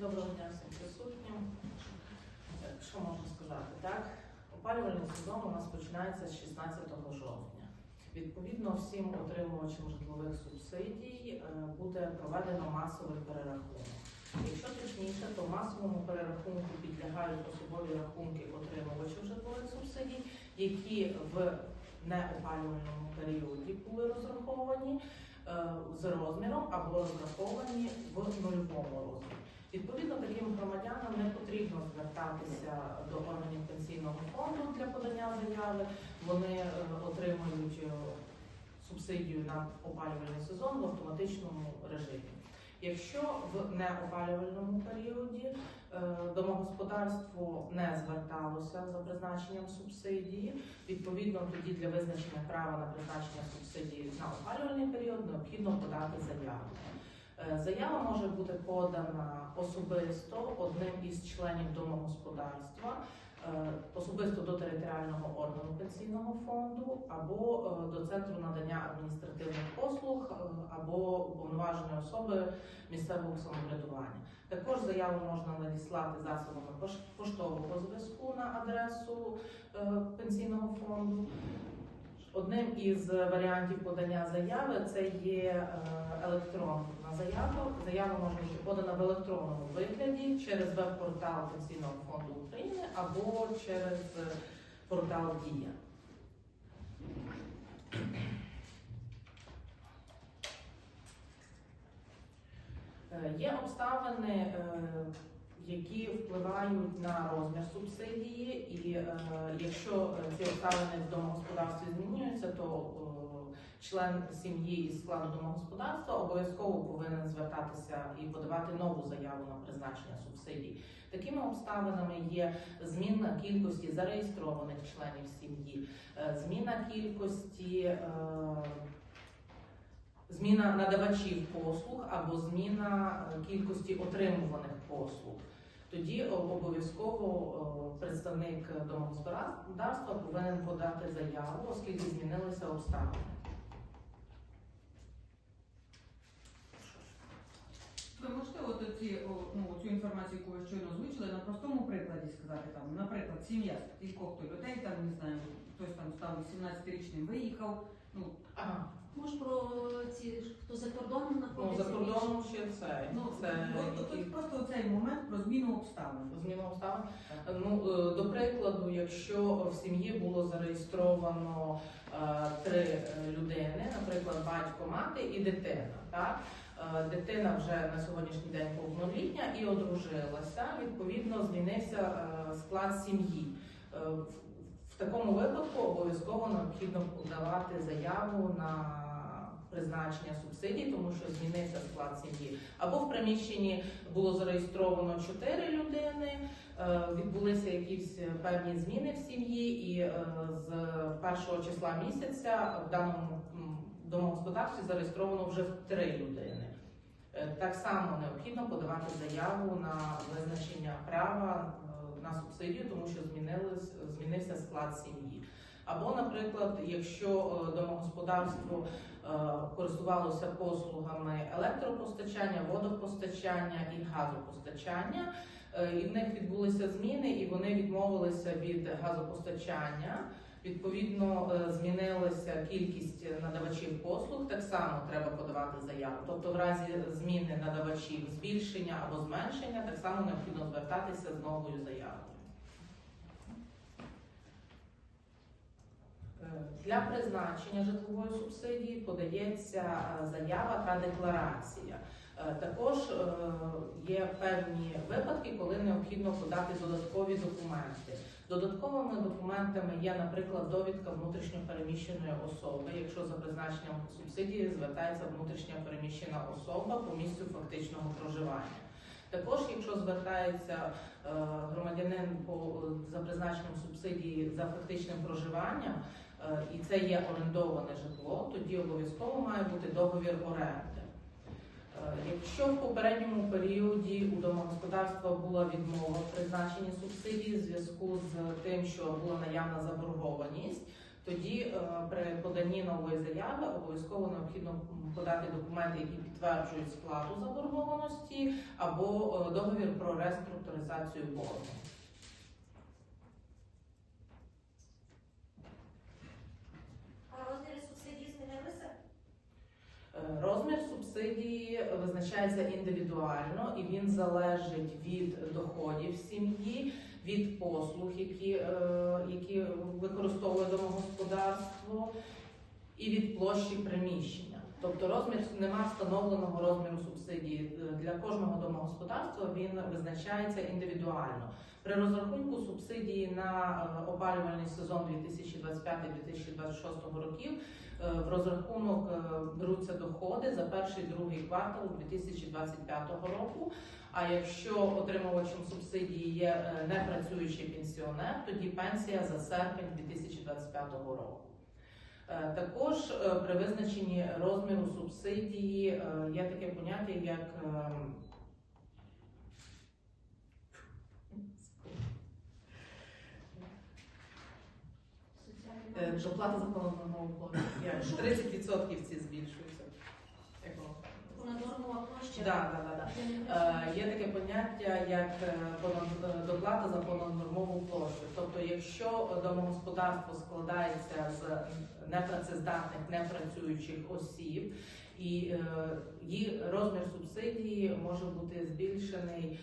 Доброго дня всім присутнім. Що можна сказати? Так, опалювальний сезон у нас починається з 16 жовтня. Відповідно, всім отримувачам житлових субсидій е, буде проведено масовий перерахунок. Якщо точніше, то масовому перерахунку підлягають особові рахунки отримувачів житлових субсидій, які в неопалювальному періоді були розраховані е, з розміром або розраховані в нульовому розмірі. Відповідно, таким громадянам не потрібно звертатися до органів пенсійного фонду для подання заяви. Вони е, отримують е, субсидію на опалювальний сезон в автоматичному режимі. Якщо в неопалювальному періоді е, домогосподарство не зверталося за призначенням субсидії, відповідно тоді для визначення права на призначення субсидії на опалювальний період необхідно подати заяву. Е, Заява може бути подана особисто одним із членів домогосподарства, е, особисто до територіального органу пенсійного фонду або е, до центру надання адміністративних послуг, або уповноваженої особи місцевого самоврядування. Також заяву можна надіслати засобами поштового зв'язку на адресу пенсійного фонду. Одним із варіантів подання заяви це є е, електронна заява. Заява може бути подана в електронному вигляді через веб-портал Пенсійного фонду України або через е, портал Дія. Е, Є обставини, які впливають на розмір субсидії, і е, якщо е, ці обставини в домогосподарстві змінюються, то е, член сім'ї із складу домогосподарства обов'язково повинен звертатися і подавати нову заяву на призначення субсидій. Такими обставинами є зміна кількості зареєстрованих членів сім'ї, зміна кількості. Зміна надавачів послуг або зміна кількості отримуваних послуг. Тоді обов'язково е, представник домогосподарства повинен подати заяву, оскільки змінилися обставини. Ви можете от ці, о, ну, цю інформацію, яку ви щойно озвучили, на простому прикладі сказати там, наприклад, сім'я з кількох то людей, там не знаю, хтось там став 18-річним, виїхав. Ну Ага. Може про ці, хто за кордоном Ну, знаходиться? за кордоном ще це, ну це от, от, які- от просто цей момент про зміну обставин. зміна обставин. Ну, е, до прикладу, якщо в сім'ї було зареєстровано е, три е, людини, наприклад, батько, мати і дитина, так? Е, Дитина вже на сьогоднішній день повнолітня і одружилася. Відповідно, змінився е, склад сім'ї. Е, в- В такому випадку обов'язково необхідно подавати заяву на призначення субсидій, тому що змінився склад сім'ї. Або в приміщенні було зареєстровано чотири людини, е, відбулися якісь певні зміни в сім'ї, і е, з першого числа місяця в даному домогосподарстві зареєстровано вже в три людини. Е, Так само необхідно подавати заяву на визначення права на субсидію, тому що змінився склад сім'ї. Або, наприклад, якщо е, домогосподарство е, користувалося послугами електропостачання, водопостачання і газопостачання, е, і в них відбулися зміни, і вони відмовилися від газопостачання. Відповідно, змінилася кількість надавачів послуг. Так само треба подавати заяву. Тобто, в разі зміни надавачів, збільшення або зменшення, так само необхідно звертатися з новою заявою. Е, Для призначення житлової субсидії подається е, заява та декларація. Е, Також е, є певні випадки, коли необхідно подати додаткові документи. Додатковими документами є, наприклад, довідка внутрішньопереміщеної особи. Якщо за призначенням субсидії звертається внутрішньо переміщена особа по місцю фактичного проживання. Також, якщо звертається громадянин по за призначенням субсидії за фактичним проживанням, і це є орендоване житло, тоді обов'язково має бути договір оренди. Е, Якщо в попередньому періоді у домогосподарства була відмова в призначенні субсидії в зв'язку з тим, що була наявна заборгованість, Тоді е, при поданні нової заяви обов'язково необхідно подати документи, які підтверджують сплату заборгованості, або е, договір про реструктуризацію боргу. А розміри субсидій змінилися? Е, Розмір субсидії визначається індивідуально і він залежить від доходів сім'ї, від послуг, які, е, які використовує домогосподарство, і від площі приміщення. Тобто розмір нема встановленого розміру субсидії для кожного домогосподарства. Він визначається індивідуально. При розрахунку субсидії на е, опалювальний сезон 2025-2026 років Е, В розрахунок е, беруться доходи за перший другий квартал 2025 року. А якщо отримувачем субсидії є непрацюючий пенсіонер, тоді пенсія за серпень 2025 року. Також при визначенні розміру субсидії є таке поняття, як ем, е, доплата за площу. Як 30% ці збільшуються. Понаднормова площа. Да, да, да, да. Е. Є таке поняття, як е, понад- доплата за понаднормову площу. Тобто, якщо домогосподарство складається з непрацездатних, непрацюючих осіб, і е, її розмір субсидії може бути збільшений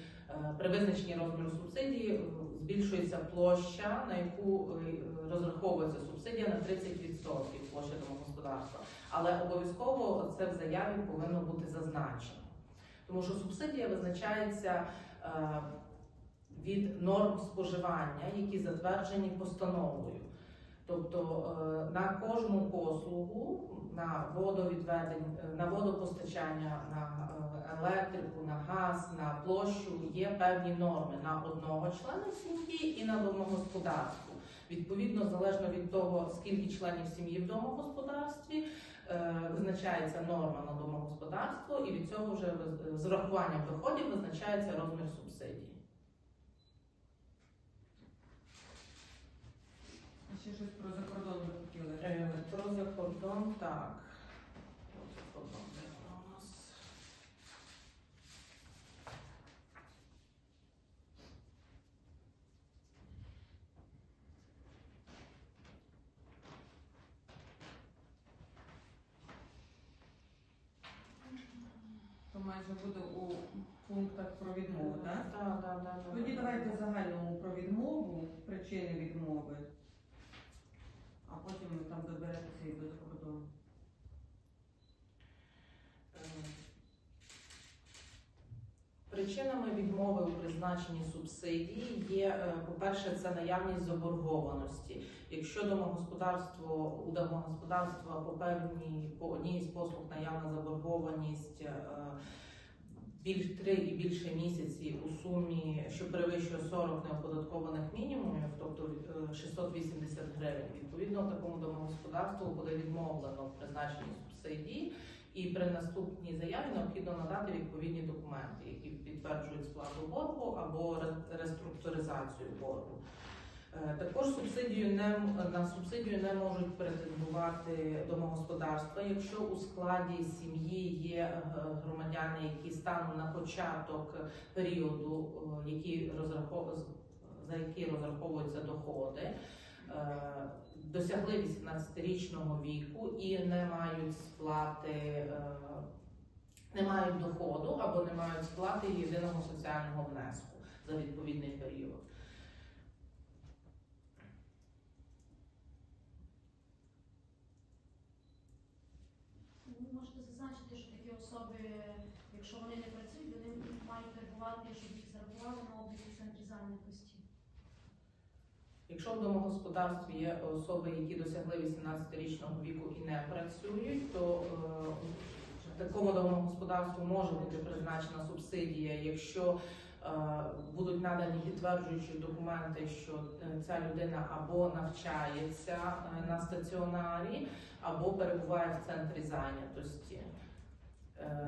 при визначенні розміру субсидії, е, збільшується площа, на яку е, розраховується субсидія на 30% площі домогосподарства. Але обов'язково це в заяві повинно бути зазначено. Тому що субсидія визначається е, від норм споживання, які затверджені постановою. Тобто е, на кожну послугу, на водовідведення, е, на водопостачання, на е, електрику, на газ, на площу є певні норми на одного члена сім'ї і на домогосподарству. Відповідно, залежно від того, скільки членів сім'ї в домогосподарстві, е, визначається норма на домогосподарство, і від цього вже з урахуванням доходів визначається розмір субсидії. Ще щось про закордон ви хотіли. Е, Про закордон, так. Про закордон, де у нас? То майже буде у пунктах про відмову, так? Так, так, так. Тоді давайте загальному про відмову, причини відмови, а потім ви там доберетеся і до закордону. Е, Причинами відмови у призначенні субсидії є, е, по-перше, це наявність заборгованості. Якщо домогосподарство у домогосподарства по певній по одній з послуг наявна заборгованість е, більш три і більше місяці у сумі, що перевищує 40 неоподаткованих мінімумів, тобто е, 680 гривень. Відповідно, такому домогосподарству буде відмовлено в призначенні субсидії. І при наступній заяві необхідно надати відповідні документи, які підтверджують сплату боргу або ре- реструктуризацію боргу. Е, Також субсидію не на субсидію не можуть претендувати домогосподарства, якщо у складі сім'ї є е, громадяни, які станом на початок періоду, е, які розрахов... за які розраховуються доходи, е, досягли 18-річного віку і не мають сплати, е, не мають доходу або не мають сплати єдиного соціального внеску за відповідний період. Ви можете зазначити, що такі особи, якщо вони не працюють, вони мають перебувати, щоб їх зарахували на обліку в центрі зайнятості. Якщо в домогосподарстві є особи, які досягли 18-річного віку і не працюють, то е, такому домогосподарству може бути призначена субсидія, якщо е, будуть надані підтверджуючі документи, що е, ця людина або навчається на стаціонарі, або перебуває в центрі зайнятості.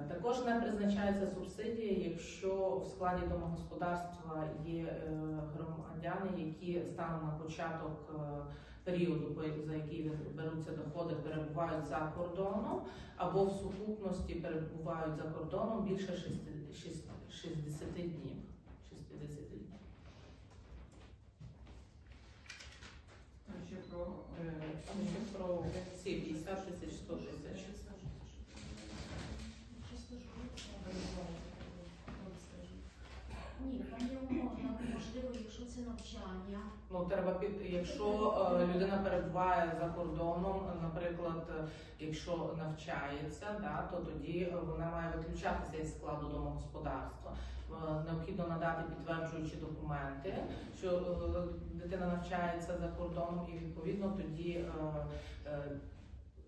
Також не призначається субсидія, в складі домогосподарства є е, громадяни, які станом на початок е, періоду, за який беруться доходи, перебувають за кордоном, або в сукупності перебувають за кордоном більше 60, 60 днів. 60 днів. Ще про Е, ще про ці 50 тисяч, 100 тисяч. Чисто ж Ні, там є умовно, це навчання. Ну, треба під, якщо е, людина перебуває за кордоном, наприклад, е, якщо навчається, да, то тоді е, вона має виключатися із складу домогосподарства. Е, Необхідно надати підтверджуючі документи, що е, дитина навчається за кордоном, і відповідно тоді е, е,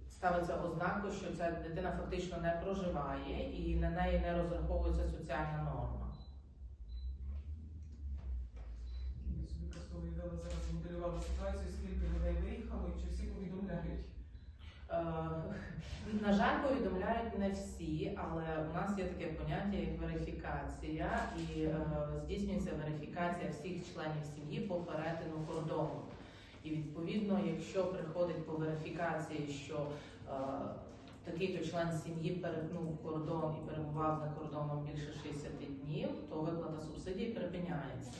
ставиться ознаку, що ця дитина фактично не проживає і на неї не розраховується соціальна норма. Просто зараз моделювала ситуацію, скільки людей виїхало і чи всі повідомляють. Е, На жаль, повідомляють не всі, але у нас є таке поняття як верифікація, і е, здійснюється верифікація всіх членів сім'ї по перетину кордону. І відповідно, якщо приходить по верифікації, що е, такий-то член сім'ї перетнув кордон і перебував за кордоном більше 60 днів, то виплата субсидії припиняється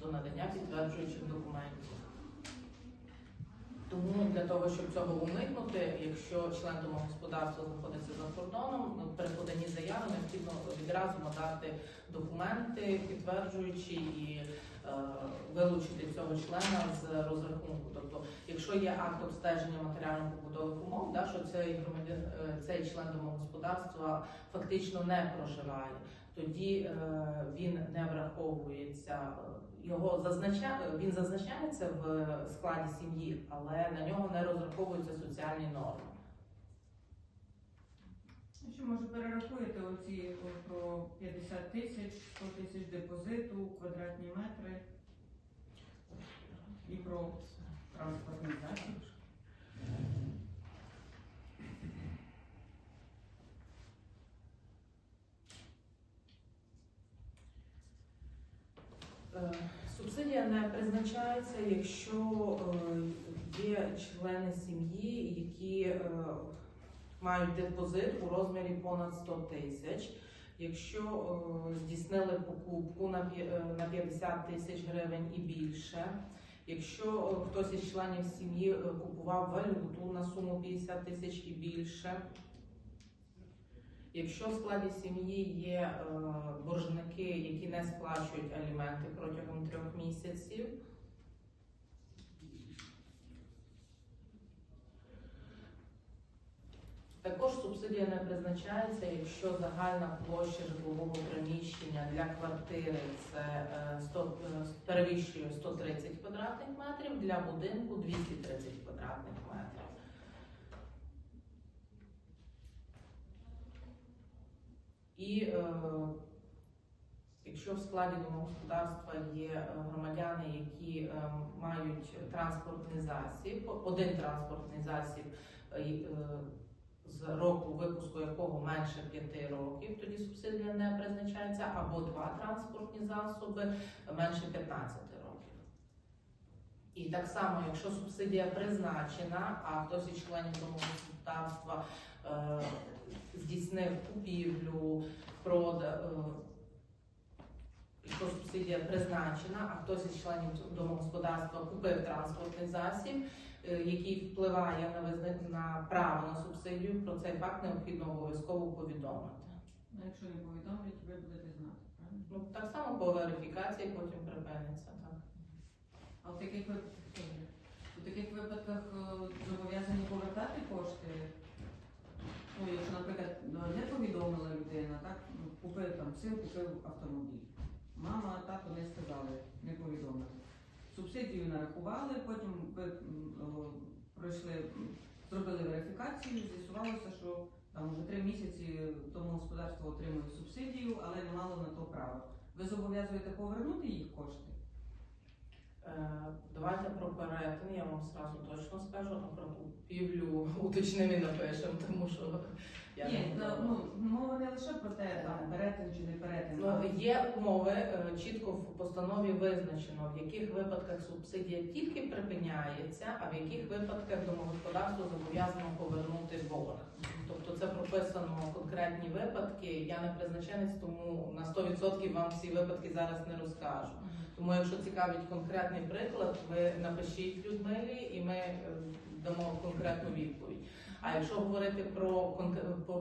до надання підтверджуючих документів. Тому для того, щоб цього уникнути, якщо член домогосподарства знаходиться за кордоном, ну, при поданні заяви необхідно відразу надати документи, підтверджуючи і е, вилучити цього члена з розрахунку. Тобто, якщо є акт обстеження матеріально-побутових умов, да, що цей е, цей член домогосподарства фактично не проживає, тоді е, він не враховується. Е, Його зазнача... він зазначається в складі сім'ї, але на нього не розраховуються соціальні норми. Ну, Що може перерахуєте оці про 50 тисяч, 100 тисяч депозиту, квадратні метри і про транспортний засіб? Субсидія не призначається, якщо е, є члени сім'ї, які е, мають депозит у розмірі понад 100 тисяч. Якщо е, здійснили покупку на п'я- е, на 50 тисяч гривень і більше, якщо е, хтось із членів сім'ї е, купував валюту на суму 50 тисяч і більше, Якщо в складі сім'ї є е, боржники, які не сплачують аліменти протягом трьох місяців, також субсидія не призначається, якщо загальна площа житлового приміщення для квартири це е, 100, е, перевищує 130 квадратних метрів, для будинку 230 квадратних метрів. І е, якщо в складі домогосподарства є е, громадяни, які е, мають транспортний засіб, один транспортний засіб з року випуску якого менше 5 років, тоді субсидія не призначається, або два транспортні засоби менше 15 років. І так само, якщо субсидія призначена, а хтось із членів домогосподарства здійснив купівлю, прода, е, якщо субсидія призначена, а хтось із членів домогосподарства купив транспортний засіб, е, який впливає на визна- на право на субсидію, про цей факт необхідно обов'язково повідомити. Ну, якщо не повідомлять, ви будете знати, правильно? Ну так само по верифікації потім припиниться. Так. А в таких випадках, у таких випадках е, зобов'язані повертати кошти? Ну, якщо, наприклад, ну, не повідомила людина, так, ну, купив там син, купив автомобіль. Мама, тато не сказали, не повідомили. Субсидію нарахували, потім пройшли, зробили верифікацію, з'ясувалося, що там вже три місяці тому господарство отримує субсидію, але не мало на то права. Ви зобов'язуєте повернути їх кошти? Е, Давайте про перетин, я вам зразу точно скажу, а про купівлю уточнимо і напишемо, тому що Ні, не ну, мова не лише про те, там, перетин чи не перетин. Ну, є умови, е, чітко в постанові визначено, в яких випадках субсидія тільки припиняється, а в яких випадках домогосподарство зобов'язано повернути борг. Тобто це прописано конкретні випадки. Я не призначенець, тому на 100% вам всі випадки зараз не розкажу. Тому, якщо цікавить конкретний приклад, ви напишіть Людмилі, і ми е, дамо конкретну відповідь. А якщо говорити про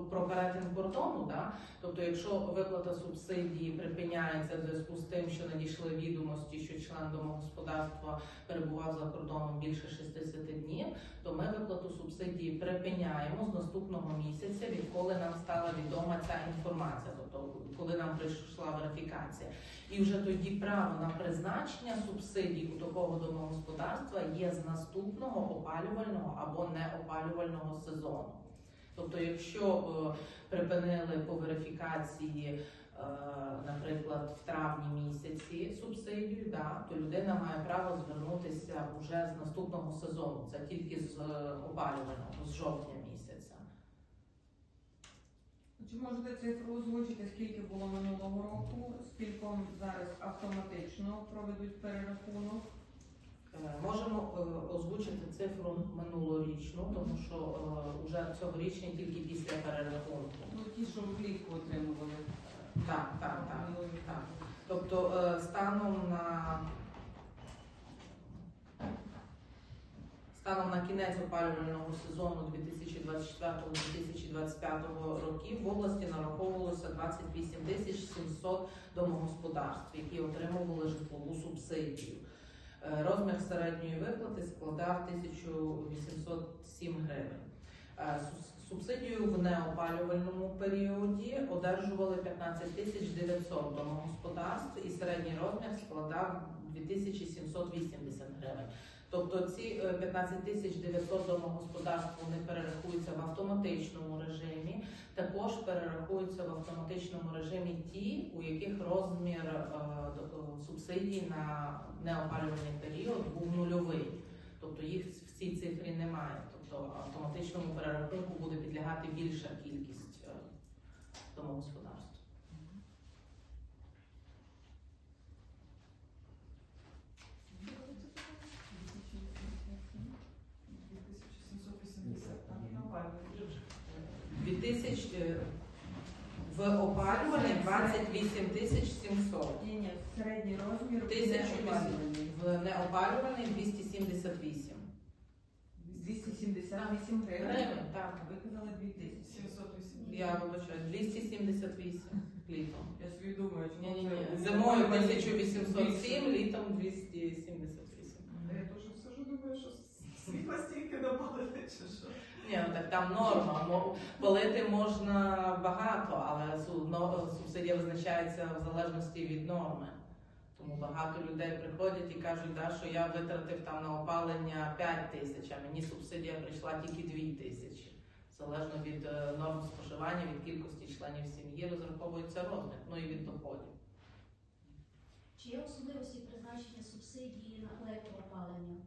про перетин кордону, да, тобто, якщо виплата субсидії припиняється в зв'язку з тим, що надійшли відомості, що член домогосподарства перебував за кордоном більше 60 днів, то ми виплату субсидії припиняємо з наступного місяця, відколи нам стала відома ця інформація, тобто коли нам прийшла верифікація. І вже тоді право на призначення субсидій у такого домогосподарства є з наступного опалювального або неопалювального сезону. Тобто, якщо е, припинили по верифікації, е, наприклад, в травні місяці субсидію, да, то людина має право звернутися вже з наступного сезону. Це тільки з е, опалювального, з жовтня місяця. Чи можете цифру озвучити, скільки було минулого року, скільком зараз автоматично проведуть перерахунок? Е, Можемо е, озвучити цифру минулорічну, тому що е, вже цьогорічні тільки після перерахунку. Ну, ті, що влітку отримували. Так, так, так. так. Тобто е, станом на станом на кінець опалювального сезону 2024-2025 років в області нараховувалося 28 тисяч 700 домогосподарств, які отримували житлову субсидію. Е, Розмір середньої виплати складав 1807 гривень. Е, Субсидію в неопалювальному періоді одержували 15 тисяч 900 домогосподарств і середній розмір складав 2780 гривень. Тобто ці е, 15 тисяч 900 домогосподарств вони перерахуються в автоматичному режимі. Також перерахуються в автоматичному режимі ті, у яких розмір е, е, субсидій на неопалювальний період був нульовий. Тобто їх в цій цифрі немає. Тобто автоматичному перерахунку буде підлягати більша кількість е, домогосподарств. так, нормально. 2000, е, в опалювальний 28 тисяч 700. Ні, ні, середній розмір Тисячу неопалювальний. В неопалювальний 278. 278 гривень. Гривень, так. А ви казали 2000. 780. Я вибачаю, 278 літом. Я собі думаю, Ні, чому ні. Зимою 1807, літом 278. Я теж сижу, думаю, що світла стільки напалили, чи що? Ні, ну так там норма. Палити можна багато, але субсидія визначається в залежності від норми. Тому багато людей приходять і кажуть, да, що я витратив там на опалення 5 тисяч, а мені субсидія прийшла тільки 2 тисячі. Залежно від е, норм споживання, від кількості членів сім'ї розраховується розмір, ну і від доходів. Чи є особливості призначення субсидії на електроопалення?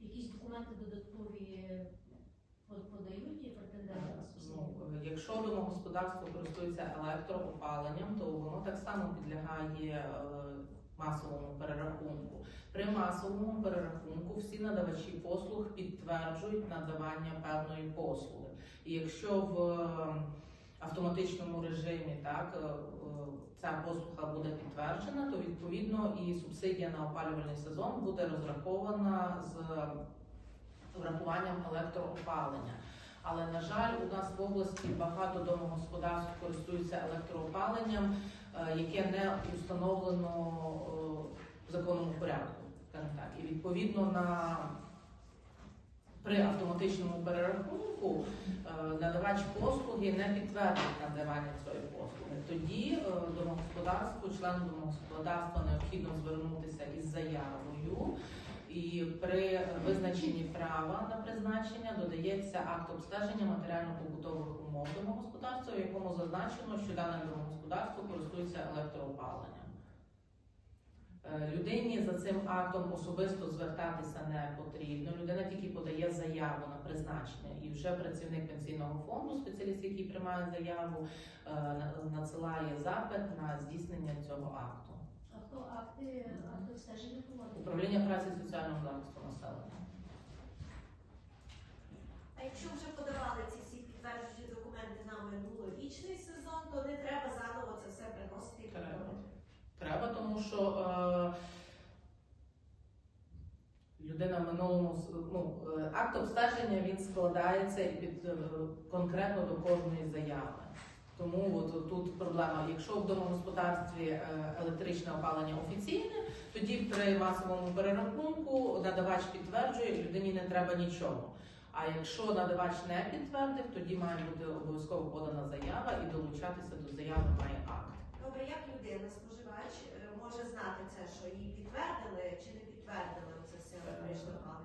Якісь документи додаткові подають і претенденти Ну, якщо домогосподарство користується електроопаленням, то воно так само підлягає е, масовому перерахунку. При масовому перерахунку всі надавачі послуг підтверджують надавання певної послуги. І якщо в е, автоматичному режимі так е, ця послуга буде підтверджена, то відповідно і субсидія на опалювальний сезон буде розрахована з врахуванням електроопалення. Але на жаль, у нас в області багато домогосподарств користуються електроопаленням, е, яке не установлено е, в законному порядку. І відповідно на при автоматичному перерахунку е, надавач послуги не підтвердить надавання цієї послуги. Тоді домогосподарству, члену домогосподарства необхідно звернутися із заявою. І при визначенні права на призначення додається акт обстеження матеріально-побутових умов домогосподарства, в якому зазначено, що дане домогосподарство користується електроопаленням. Е, Людині за цим актом особисто звертатися не потрібно. Людина тільки подає заяву на призначення, і вже працівник пенсійного фонду, спеціаліст, який приймає заяву, е, надсилає запит на здійснення цього акту. Хто акти, акти обстеження проводить? Управління праці і соціального захисту населення. А якщо вже подавали ці всі підтверджуючі документи на минулорічний сезон, то не треба заново це все приносити і Треба. Треба, тому що е, людина в минулому ну, е, акт обстеження він складається під е, конкретно до кожної заяви. Тому от тут проблема. Якщо в домогосподарстві е, електричне опалення офіційне, тоді при масовому перерахунку надавач підтверджує, людині не треба нічого. А якщо надавач не підтвердив, тоді має бути обов'язково подана заява і долучатися до заяви має акт. Добре, як людина, споживач, е, може знати це, що її підтвердили чи не підтвердили це все електричне опалення?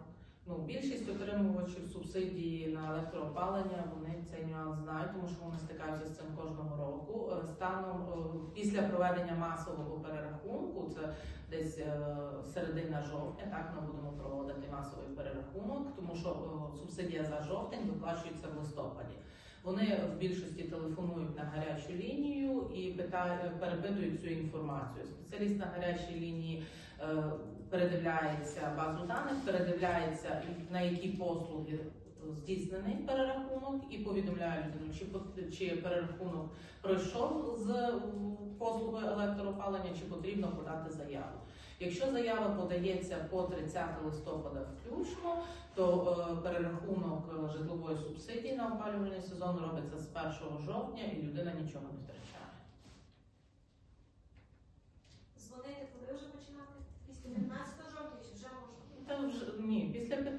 Ну, більшість отримувачів субсидії на електроопалення вони цей нюанс знають, тому що вони стикаються з цим кожного року. Е, Станом е, після проведення масового перерахунку, це десь е, середина жовтня, так ми будемо проводити масовий перерахунок, тому що субсидія за жовтень виплачується в листопаді. Вони в більшості телефонують на гарячу лінію і питають, перепитують цю інформацію. Спеціаліст на гарячій лінії передивляється базу даних, передивляється на які послуги здійснений перерахунок і повідомляє людину, чи чи перерахунок пройшов з м, послугою електроопалення, чи потрібно подати заяву. Якщо заява подається по 30 листопада включно, то е, перерахунок е, житлової субсидії на опалювальний сезон робиться з 1 жовтня, і людина нічого не втрачає. Дзвонити коли вже починати? Після 15 жовтня чи вже можна? Та вже ні,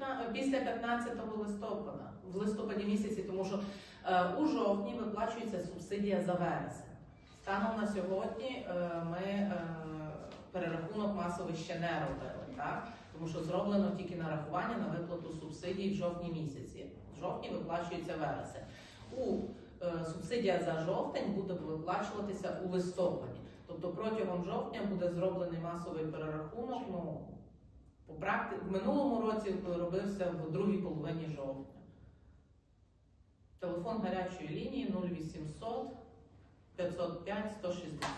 15, після 15 листопада, в листопаді місяці, тому що е, у жовтні виплачується субсидія за вересень. Станом на сьогодні е, ми е, перерахунок масовий ще не робили, так? тому що зроблено тільки нарахування на виплату субсидій в жовтні місяці. В жовтні виплачується вересень. У е, субсидія за жовтень буде виплачуватися у листопаді. Тобто протягом жовтня буде зроблений масовий перерахунок. Ну, по практи... В минулому році робився в другій половині жовтня. Телефон гарячої лінії 0800 505 160.